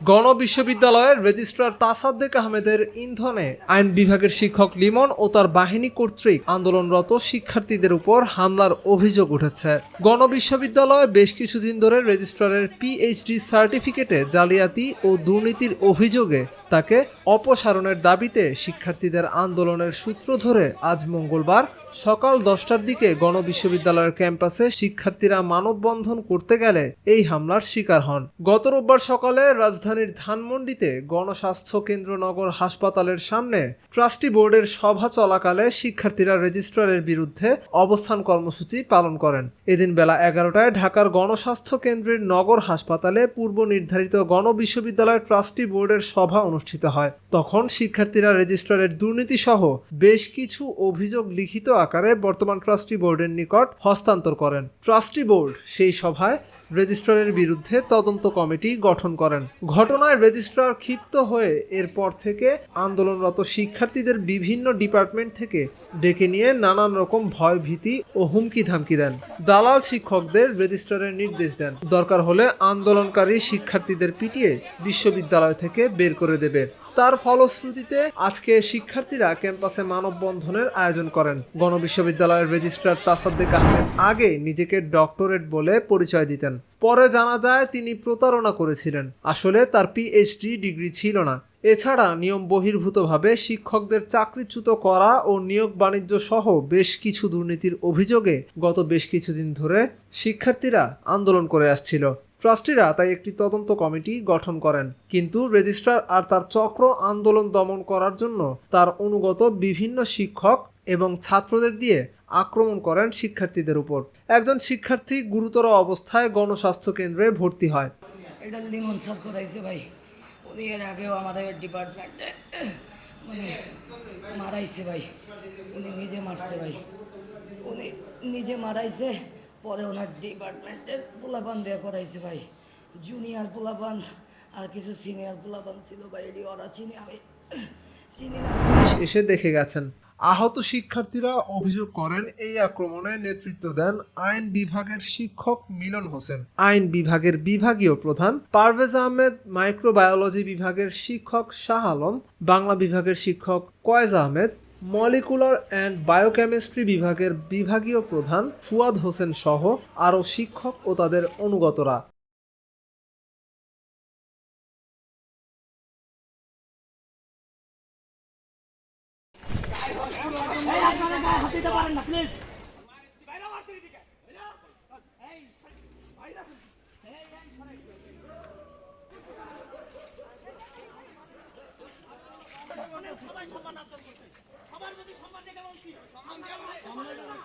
গণ বিশ্ববিদ্যালয়ের রেজিস্ট্রার তাসাদ্দেক আহমেদের ইন্ধনে আইন বিভাগের শিক্ষক লিমন ও তার বাহিনী কর্তৃক আন্দোলনরত শিক্ষার্থীদের উপর হামলার অভিযোগ উঠেছে। গণ বিশ্ববিদ্যালয়ে বেশ কিছুদিন ধরে রেজিস্ট্রারের পিএইচডি সার্টিফিকেটে জালিয়াতি ও দুর্নীতির অভিযোগে তাকে অপসারণের দাবিতে শিক্ষার্থীদের আন্দোলনের সূত্র ধরে আজ মঙ্গলবার সকাল দশটার দিকে গণ বিশ্ববিদ্যালয়ের ক্যাম্পাসে শিক্ষার্থীরা মানববন্ধন করতে গেলে এই হামলার শিকার হন। গত রোববার সকালে রাজধানীর ধানমন্ডিতে গণস্বাস্থ্য কেন্দ্র নগর হাসপাতালের সামনে ট্রাস্টি বোর্ডের সভা চলাকালে শিক্ষার্থীরা রেজিস্ট্রারের বিরুদ্ধে অবস্থান কর্মসূচি পালন করেন। এদিন বেলা এগারোটায় ঢাকার গণস্বাস্থ্য কেন্দ্রের নগর হাসপাতালে পূর্ব নির্ধারিত গণ বিশ্ববিদ্যালয় ট্রাস্টি বোর্ডের সভা অনুষ্ঠিত হয়। তখন শিক্ষার্থীরা রেজিস্ট্রারের দুর্নীতি সহ বেশ কিছু অভিযোগ লিখিত আকারে বর্তমান ট্রাস্টি বোর্ডের নিকট হস্তান্তর করেন। ট্রাস্টি বোর্ড সেই সভায় রেজিস্ট্রারের বিরুদ্ধে তদন্ত কমিটি গঠন করেন। ঘটনায় রেজিস্ট্রার ক্ষিপ্ত হয়ে এরপর থেকে আন্দোলনরত শিক্ষার্থীদের বিভিন্ন ডিপার্টমেন্ট থেকে ডেকে নিয়ে নানান রকম ভয় ভীতি ও হুমকি ধামকি দেন। দালাল শিক্ষকদের রেজিস্ট্রারের নির্দেশ দেন। দরকার হলে আন্দোলনকারী শিক্ষার্থীদের পিটিয়ে বিশ্ববিদ্যালয় থেকে বের করে দেবে। তার ফলশ্রুতিতে আজকে শিক্ষার্থীরা ক্যাম্পাসে মানববন্ধনের আয়োজন করেন। গণ বিশ্ববিদ্যালয়ের রেজিস্ট্রার তাসাদ্দেক আহমেদ আগে নিজেকে ডক্টরেট বলে পরিচয় দিতেন। পরে জানা যায় তিনি প্রতারণা করেছিলেন। আসলে তার পিএইচডি ডিগ্রি ছিল না। এছাড়া নিয়ম বহির্ভূতভাবে শিক্ষকদের চাকরিচ্যুত করা ও নিয়োগ বাণিজ্য সহ বেশ কিছু দুর্নীতির অভিযোগে গত বেশ কিছুদিন ধরে শিক্ষার্থীরা আন্দোলন করে আসছিল। ট্রাস্টিরা তাই একটি তদন্ত কমিটি গঠন করেন। কিন্তু রেজিস্ট্রার আর তার চক্র আন্দোলন দমন করার জন্য তার অনুগত বিভিন্ন শিক্ষক এবং ছাত্রদের দিয়ে আক্রমণ করেন শিক্ষার্থীদের উপর। একজন শিক্ষার্থী গুরুতর অবস্থায় গণস্বাস্থ্য কেন্দ্রে ভর্তি হয়। এটা লিমন স্যার ভাই? উনি এর আগেও আমাদের ডিপার্টমেন্টে মানে মারাইছে ভাই। উনি নিজে মারছে ভাই। উনি নিজে মারাইছে পরে ওনার ডিপার্টমেন্টের পোলাপান দিয়ে করাইছে ভাই। জুনিয়র পোলাপান, আর কিছু সিনিয়র পোলাপান ছিল ভাই এটি ওরা চিনি, আমি চিনি না। এসে দেখে গেছেন। আহত শিক্ষার্থীরা অভিযোগ করেন, এই আক্রমণে নেতৃত্ব দেন আইন বিভাগের শিক্ষক মিলন হোসেন। আইন বিভাগের বিভাগীয় প্রধান পারভেজ আহমেদ, মাইক্রোবায়োলজি বিভাগের শিক্ষক শাহ আলম, বাংলা বিভাগের শিক্ষক Kayes Ahmed molecular and biochemistry বিভাগের বিভাগীয় প্রধান ফুয়াদ হোসেন সহ আরও শিক্ষক ও তাদের অনুগতরা। সম্মান দেওয়া